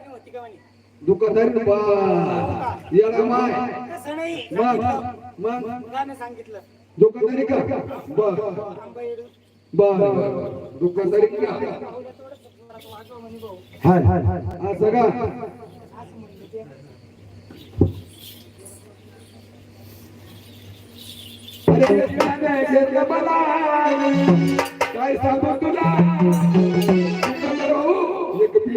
दुकानदारी होती का म्हणे? दुकानदारी बा येडा माय. तसं नाही. मग सांगितलं. मग सांगितलं. दुकानदारी का? बर बर दुकानदारी का? पाहुलं थोडंसं जोरात वाजव म्हणे भाऊ. हाय असं का असं म्हणलं ते. अरे घेतलं मला. काय सांगू तुला? भाऊ,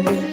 एक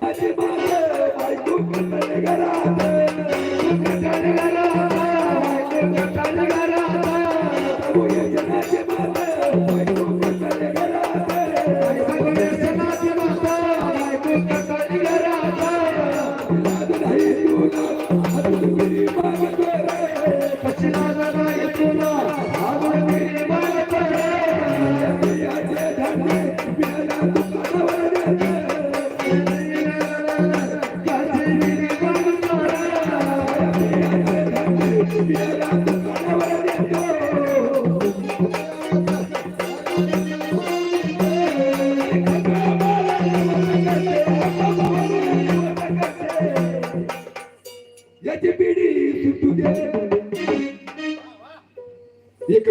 Gracias.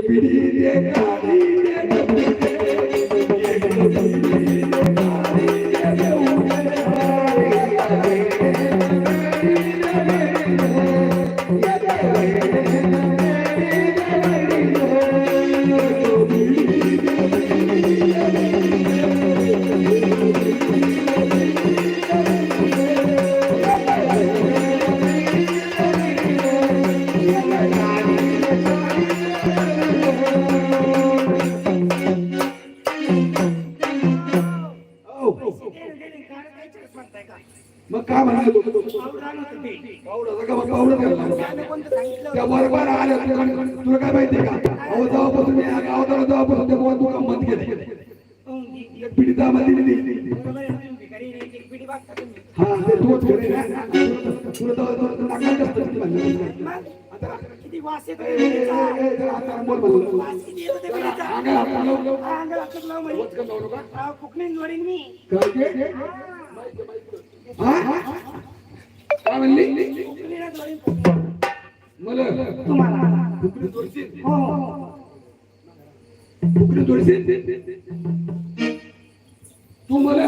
एक सांगितलं? त्या होतं? बरोबर आल्या तुला काय माहिती का? अहो जेव्हापासून मी गावात आलो तेव्हापासून ते मोबाईल तुला बंद केले पिढी दिली. हा ते तोच तुला नाकाला किती म्हणलं मग? वास येतो म्हणलं. अंगाला अंगाला मी. काय? हा? म्हणली. मला तुम्हाला फुकरी हो हो फुकरी तू मला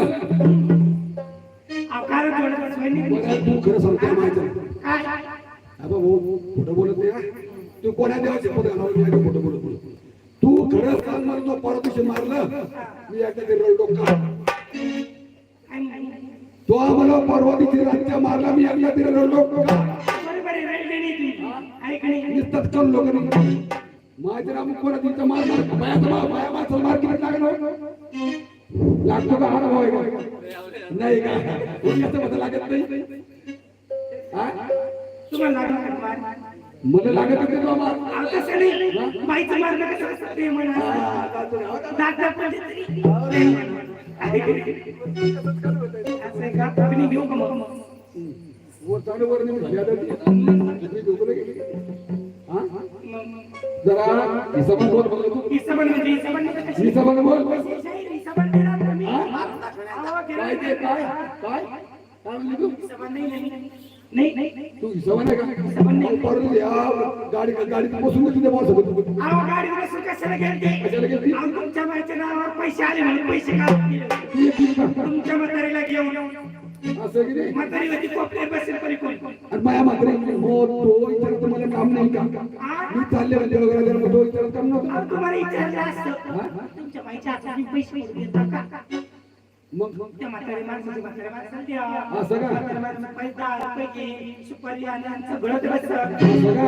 आकार तू खरं सांगतो माहिती काय अबा भाऊ खोटं बोलत नाही. तू कोणा देवाचे पद घालावं खोटं बोलत बोलत. तू खरं सांग मला तो परत मारलं मी एकदा रडलो का. तो आम्हाला परवा दिवशी राज्य मारला मी एकदा तरी रडलो. का बरोबर आहे रडले नाही. तुम्ही ऐकणे नुसतं चल लोक माझ्या राम कोणा तिथं मार बाया माणसाला मार किती लागलो? लागतो का? हार भाऊ? नाही का? कोणी असं मला लागत नाही. हा? तुम्हाला? मला लागत नाही तो मार? अहो, तसं नाही. बाईचं मारणं कसं असतं ते म्हणा. दात दाखवले तरी ते म्हणा. असं आहे का? तुम्ही घेऊ का मग? वर चांगलं वर नेऊन घाली आता ती. मी झोपलो की. हा? मग- जरा हिसाबात बोल बघ तू. हिसाबाने म्हणजे हिसाबाने कसं कशी? हिसाबात बोल हिसाबाने देणार तुम्ही? अहो, काय गिऱ्हाईक ते काय काय काय म्हणली तू हिसाबाने नाही, नाही, नाही. नाही, नाही. तू हिसाबाने का अहो, परत या गाडी गाडीत बसून दे तुझ्या बॉस अहो, गाडी बसून कशाला गेलते? कशाला गेलती? अहो, तुमच्या बाईच्या नावावर पैसे आले म्हणून पैसे काढून तू येतील का तुमच्या म्हातारीला घेऊन. असं की नाही? म्हातारी होती कोपऱ्यात बसेल परी कोण? आणि माझ्या मात्र हो तो विचारत मला काम नाही का? मी चालले म्हणजे वगैरे मग तो विचारत काम नव्हतं. अहो, तुम्हाला विचारलं असतं. तुमच्या बाईच्या हातात पैसे का? मग त्या म्हातारी माणसाची म्हातारी माणसाला द्या. असं का? म्हातारी माणसाला पैसे दहा रुपये घे, सुपारी आणि आणि सगळं का?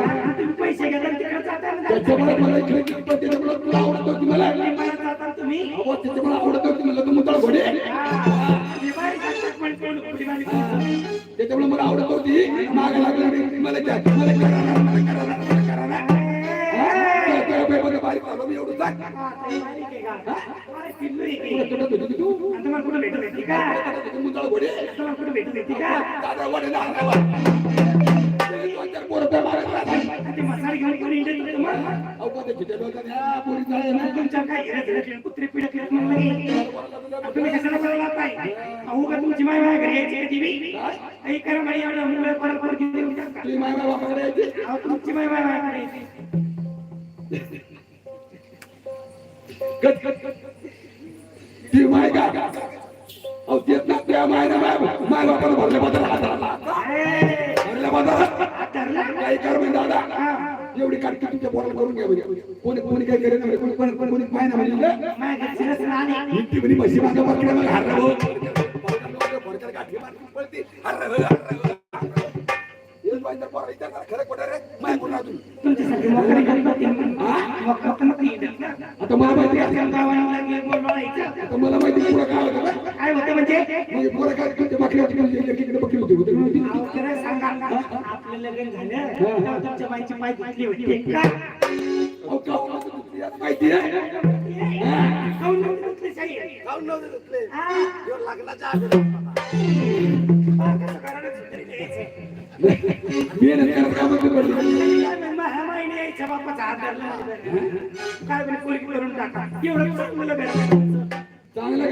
आणि तुम्ही पैसे घेता आणि तिकडे जाता ना. त्याच्यामुळे मला इकडे किंमत त्याच्यामुळे तुला आवडत होती मला जाता तुम्ही अहो त्याच्यामुळे आवडत होती मला तू मुद्दा घोडे दिवाळी जातात पण कोण दिवाळी त्याच्यामुळे मला आवडत होती माग लागला मला द्या मला मला मला मला कुठं भेटू भेटली का मुद्दा घोडे दादा वडे ना हातावर. दोन चार पोरं राहतात. अहो, ह्या ना. माय एवढं. तुझी बापाकडे यायची. ती माय का अहो तेच ना त्या मायने माय माय बापाला भरल्या बदल हात आला ए, भरल्या बदल? काही कर म्हणजे दादा एवढी काटकी तुमच्या पोराला करून घ्या म्हणजे कोणी कोणी काय करेल म्हणजे कोणी कोणी कोणी पाय ना म्हणजे. हिंदी म्हणे म्हशी मागं बकऱ्या मग हार राहो. हेच पाहिजे पोरं विचारणार, खरं खोटं रे? माय राहतो? तुमच्यासाठी मोकळी घरी होती. मग- मग- मग ती येतात ना. आता मला माहिती आहे त्या गावाला. आता मला माहिती आहे पुढं काय होतं. काय होतं म्हणजे म्हणजे पोरं काय तुमच्या बकऱ्या होती, म्हणजे एकीकडे बकरी होती, होती, होती. अहो, खरं सांगा आपलं लग्न झालं तेव्हा तुमच्या बाईची पाय होती का? अहो, तुमची यात माहिती आहे काहून नव्हती धुतली साई? हा. हा, कसं करायला सुधारी द्यायचं. मी नंतर कामाची पडली काय म्हण, मा- माईने यायच्या बापाचा हात धरला. काय म्हणे, पोरी करून टाका एवढं चांगलं. चांगलं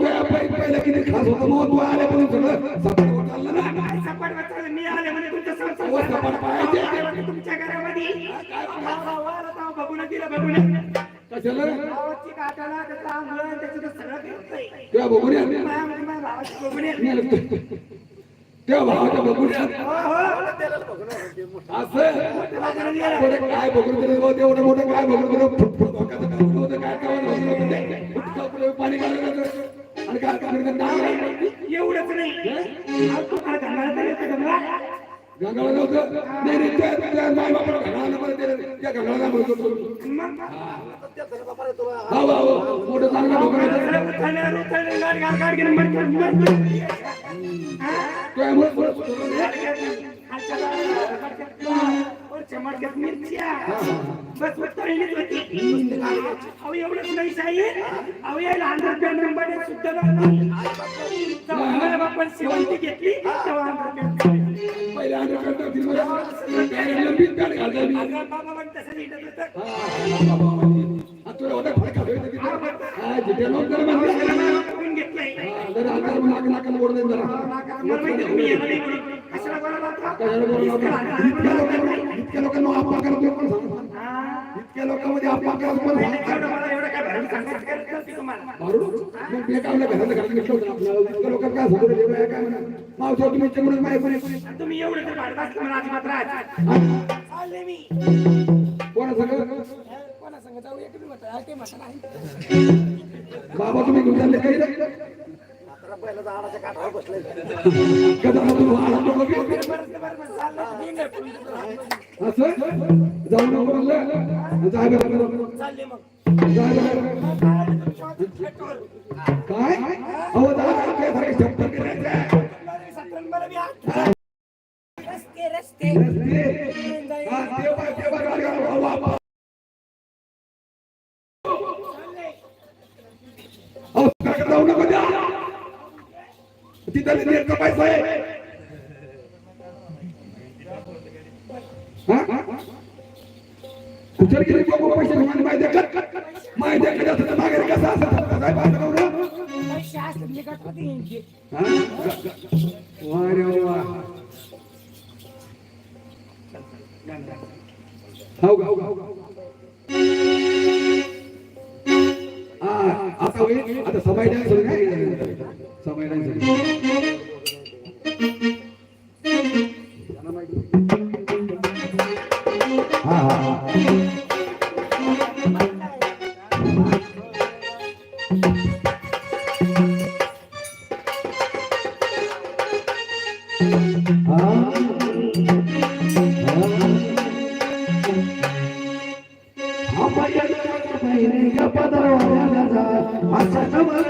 करा पै- पहिला किती खास होता मग तू आल्यापासून सगळं सपाट ना सपाट मी आले म्हणे तुमच्या सपाट घरामध्ये बघून दिलं बघून कशाला गावाची काटाला त्याचं आंघोळ त्याचं ते सगळं करतोय. तेव्हा बघून या माझ्या म्हणजे माझ्या भावाची बघून ये. मी आलो. तेव्हा भावाच्या बघून हो, हो. असं काय बघून दिलं तेवढं मोठं काय बघून दिलं होतं, काय काय पाणी. आणि काय. एवढंच नाही अहो, नव्हतं नाही नाही त्या त्या नंबर दिला त्या गंगाळाला म्हणतो मग मोठं चांगलं डोकं मडक्यात, मिरच्या. बस होती. अहो, एवढंच नाही साहेब. अहो, सुद्धा शेवंती घेतली तेव्हा अंडरपॅन्ट करता तुला होता फरक जिथे जरा जरा नाक- नाकाला जरा. इतक्या लोकांना- इतक्या लोकांना करतो, इतक्या लोकांमध्ये इतक्या काय सांगू काय म्हणा? मावसा तुम्ही चमडून माहिती आणि तुम्ही एवढं तर मी. कोणा सांग? कोणा सांगा? जाऊ एक बाबा तुम्ही काही काय? अहो दादा हा. रस्ते रस्ते. रस्ते. हा, ते बघ, ते बघ, गाडी घाला. वा, वा, वा. अहो, काय जाऊ नको द्या तिथं नेटचा पैसा आहे हा? उचल केली बघू पैसे घेऊन माहिती आहे का? माहिती आहे का? जास्त मागे कसं असं काय पाहता? पैसे असले म्हणजे का कधी? हा? वा वा. का. हा, आता होईल आता सबाई डान्स समय नाही झाली हा हा Amanhã. या पदरवाल्याला माझा कमल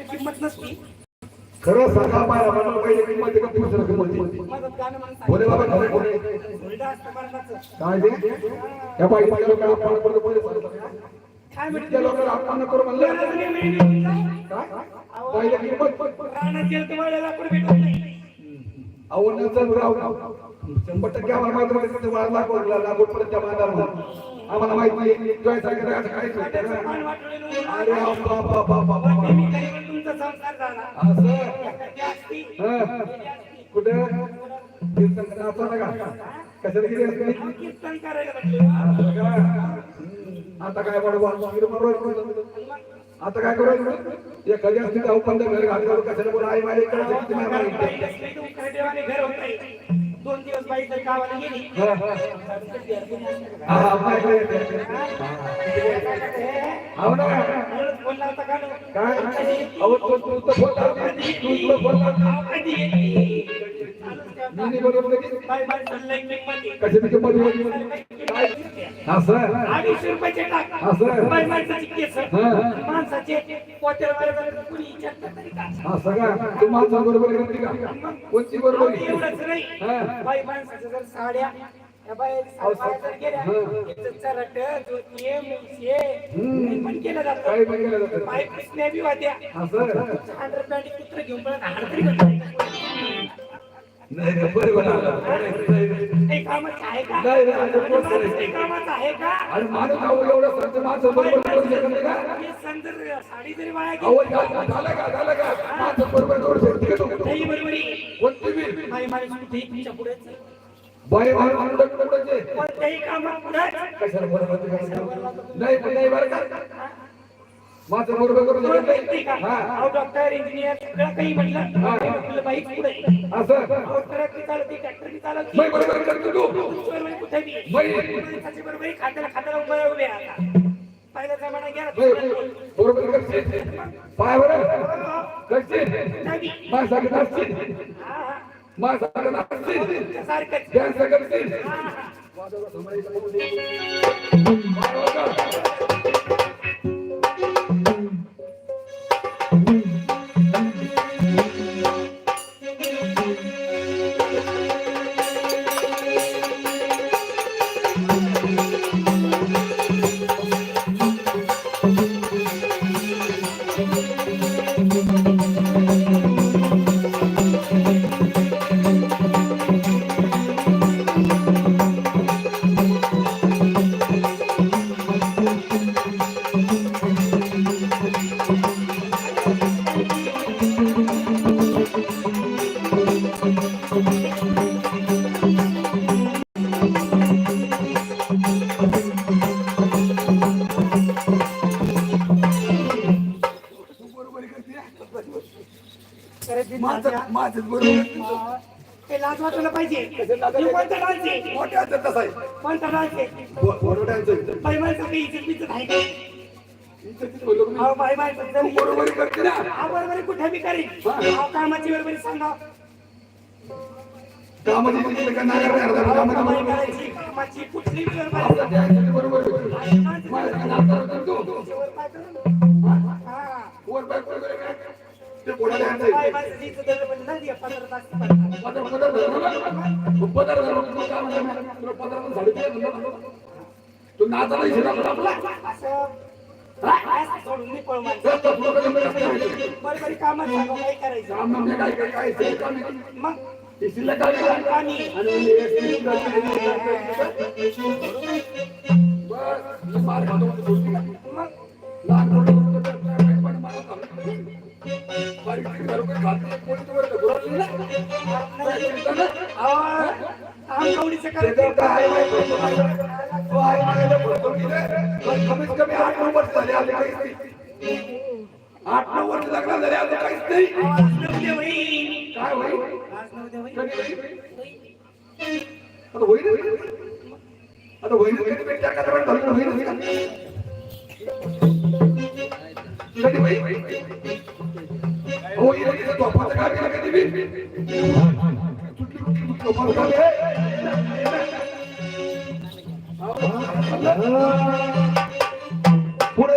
बाई किंमत नसती. खरं सांगा पाहिला मला पहिले किंमत का दुसरं किंमत? माझं गाणं म्हणून बोले बाबा खरे बोले. उलटा असतं मरणाचं. काय ते? या पाहिजे लोकांना अपमान करू बोले काय म्हणते त्या लोकांना अपमान करू म्हणलं? काय? पहिले किंमत? रानात गेलं तर भेटत नाही. अहो नंतर राव शंभर टक्के आम्हाला माहिती माहिती वाढ लागवड लागवड पर्यंत त्या मांदार आम्हाला माहीत नाही जय सारखं असं त्याचं मान वाटलेलं अरे मी काही पण तुमचा संसार झाला. असं हा. कुठे? कीर्तन आपल्याला का? कशाला किती असते कीर्तन करायला लागले आता काय बरोबर आता काय करू? एखादी असते तर पंधरा घर घालतो कशाला बोला? आई माझ्या इकडे किती दोन दिवस बाई तर गावाला गेली हा, हा. हा, हा. हो ना का? काय अहो तू येते? मी चाललंय किंमती. कशाची किंमत असं अडीचशे रुपयाचे टाक. असं माणसाची केस हा. माणसाचे कुणी विचारतं तरी का? हा तू माणसा बरोबर करते का कोणती बरोबर एवढंच नाही. बाई माणसाच्या जर साड्या केलं जातं. पण केलं जातं. बाई पिसण्या बी असं अंडर पॅन्ट कुत्र घेऊन. नाही नाही, बरोबर आलं. काही कामाचं आहे का नाही, नाही, नाही, आणि माणूस काही कामाचं आहे का आणि माणूस अहो एवढं सांगतो माणसं बरोबर करू शकत नाही का हे समजर साडी जरी वाया अहो गेली झालं झालं का झालं का माणसं बरोबर करू शकते का तू? काही बरोबरी कोणती बी बाई माणूस कुठेही तुमच्या पुढेच बाई माणूस म्हणून कुठे कोणत्याही कामात पुढेच कशाला बरोबर ते करायचं? नाही पण नाही बरं का माझं बरोबर करू शकत नाही हा. डॉक्टर इंजिनियर काही म्हटलं. बाईक पुढे असं? ट्रक चालवते ट्रॅक्टर चालवते बरोबर करतो तू बरोबर खात्याला खात्याला उभे उभे आता. पहिला जमाना गेला बरोबर पाय बरं. माझ्यासाठी माझं बरोबर. हे. लाज वाटायला पाहिजे. हे कोणता डान्स आहे. मोठ्या हातात आहे. कोणता डान्स आहे. बरोबर. बाई माणसं काही इज्जत बिज्जत आहे का? मी? अहो बाई तू बरोबरी करते ना. बरोबरी कुठे बी करीन? अहो कामाची बरोबरी सांगा. कामाची तिथे का नाही कामाची. करायची कामाची कुठली बरोबरी. माझ्या करतो. पदर पदर धरलं पदर धरलं, काय तुला झाडू म्हणलं तू नाचायला आपला? करायचं? काय काय मग ते मार खातो मग लहान काय कमीत कमी आठ नऊ वर्ष झाले आले काहीच नाही. आठ नऊ वर्ष लग्न झाले आले काहीच नाही होईल. काय होईल होईल. होईल? आता होईल आता होईल होईल होईल होईल कधी होईल होईल होईल काय केलं कधी बी आहे? पुढे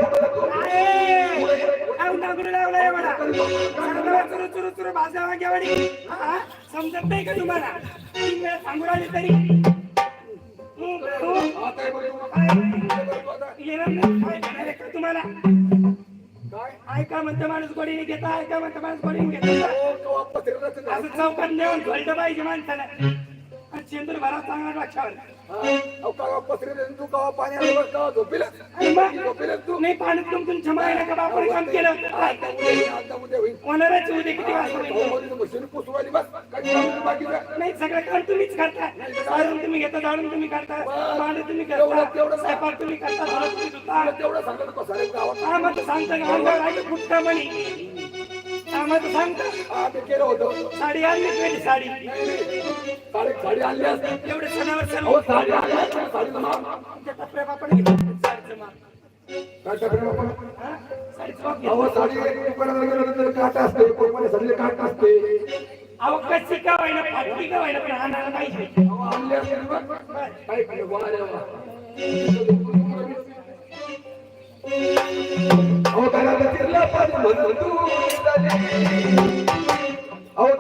समजत नाही का तुम्हाला तीन वेळा तरी हे का तुम्हाला ऐका म्हणतं माणूस गोडीने घेता? ऐका म्हणतं माणूस गोडीने घेता? काय? असं चौकात नेऊन घोलतं पाहिजे माणसाला. चेंदूर भरा चांगला लक्षावर? अहो, कवा पत्रिकेचं तू कवा पाण्याला बस, कवा झोपेलच? आणि मग झोपेलच तू नाही पाण्यात का बापाने काम केलं आता उद्या होईल. होणारच उद्या किती वाजता होईल? अहो, मध्ये तर मशीन पुसवायली बस. काही काम नाही बाकीचं. नाही सगळं काम तुम्हीच करता तुम्ही घेता जाळून तुम्ही करता पाणी तुम्ही करता तेवढं- स्वयंपाक तुम्ही करता धुणं तुम्ही धुता तेवढं सांगत होतो सारे गावात. हा मग सांगता का अंगावर आहे फुटका म्हणे हा मग सांगता हा, मी केलं होतं. साडी आणली पहिली साडी नाही, नाही. साडी साडी आणली असती. एवढे सणावर सण अहो, साडी आणली असती, साडीचं माप. आमच्या टपऱ्या घेतलं साडीचं माप. काय? हा? साडीचं माप घेतलं. अहो, साडी दुकानात गेलं तर काट असते कोणमध्ये साडीला काट असते अहो कशी का व्हायला फाटली का व्हायला पण आणायला पाहिजे अहो, आणली असते. काय केलं? वा रे वा. अहो, घराला चिरला पाणी म्हणून तू अरे